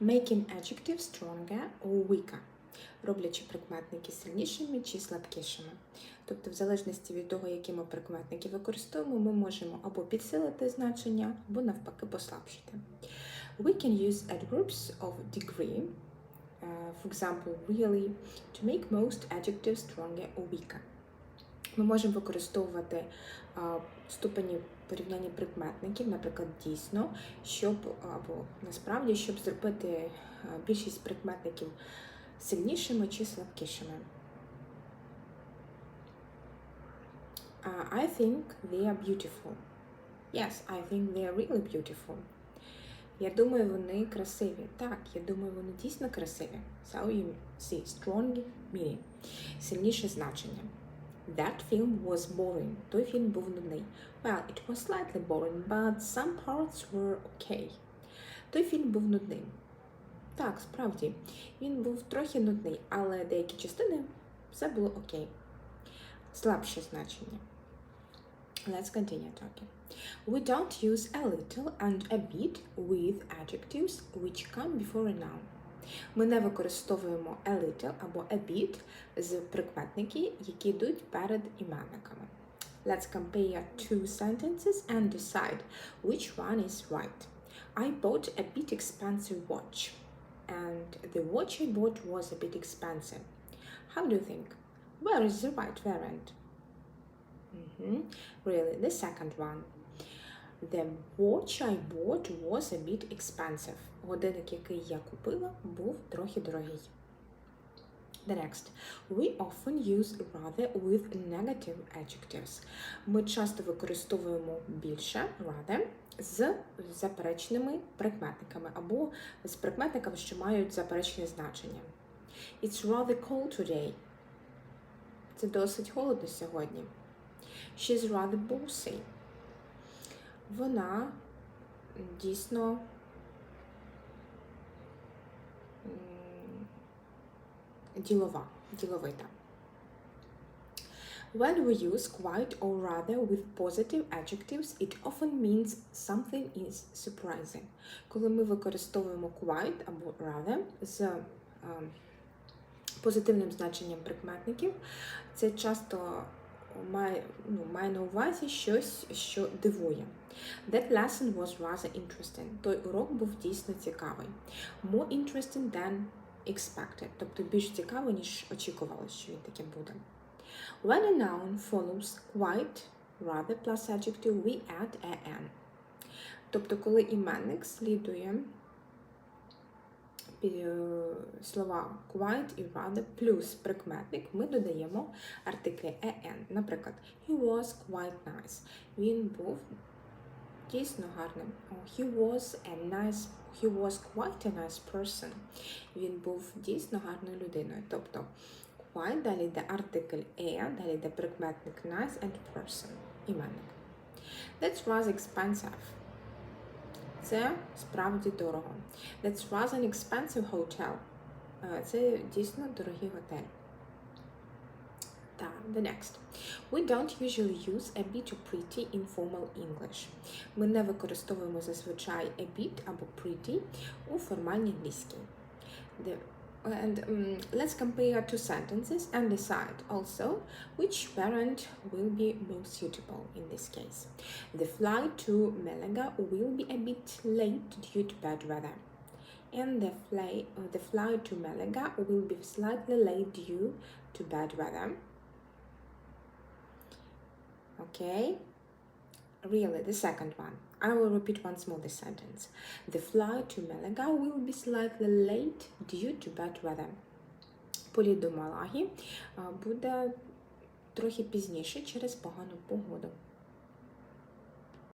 Making adjectives stronger or weaker. Роблячи прикметники сильнішими чи слабкішими. Тобто, в залежності від того, які ми прикметники використовуємо, ми можемо або підсилити значення, або навпаки послабшити. We can use adverbs of degree, uh, for example, really, to make most adjectives stronger or weaker. Ми можемо використовувати ступені порівняння прикметників, наприклад, дійсно, щоб або насправді, щоб зробити більшість прикметників сильнішими чи слабкішими. I think they are beautiful. Yes, I think they are really beautiful. Я думаю, вони красиві. Так, я думаю, вони дійсно красиві. So you see strong meaning. Сильніше значення. That film was boring. Той фільм був нудний. Well, it was slightly boring, but some parts were okay. Той фільм був нудним. Так, справді, він був трохи нудний, але деякі частини все було окей. Слабше значення. Let's continue talking. We don't use a little and a bit with adjectives which come before a noun. Ми не використовуємо a little або a bit з прикметники, які йдуть перед іменниками. Let's compare two sentences and decide which one is right. I bought a bit expensive watch, and the watch I bought was a bit expensive. How do you think? Where is the right variant? Mhm. Really, the second one. The watch I bought was a bit expensive. Годинник, який я купила, був трохи дорогий. The next. We often use rather with negative adjectives. Ми часто використовуємо більше rather з заперечними прикметниками або з прикметниками, що мають заперечне значення. It's rather cold today. Це досить холодно сьогодні. She's rather bossy. Вона дійсно ділова, діловита. When we use quite or rather with positive adjectives, it often means something is surprising. Коли ми використовуємо quite або rather з ем, позитивним значенням прикметників, це часто має, ну, має на увазі щось, що дивує. That lesson was rather interesting. Той урок був дійсно цікавий. More interesting than expected. Тобто більш цікавий, ніж очікувалось, що він таким буде. When a noun follows quite, rather plus adjective, we add an. Тобто, коли іменник слідує слова quite і rather плюс прикметник, ми додаємо артиклі an. Наприклад, he was quite nice. Він був дійсно гарним. He was a nice, he was quite a nice person. Він був дійсно гарною людиною. Тобто quite, далі йде артикль a, далі йде прикметник nice and person. Іменник. That's rather expensive. Це справді дорого. That's was an expensive hotel. Е, Це дійсно дорогий готель. Так, the next. We don't usually use a bit or pretty in formal English. Ми не використовуємо зазвичай a bit або pretty у формальній англійській. And um, let's compare two sentences and decide also which parent will be most suitable in this case. The flight to Malaga will be a bit late due to bad weather. And the, fly, uh, the flight to Malaga will be slightly late due to bad weather. Okay? Really, the second one. I will repeat once more the sentence. The flight to Malaga will be slightly late due to bad weather. Політ до Малагі а, буде трохи пізніше через погану погоду.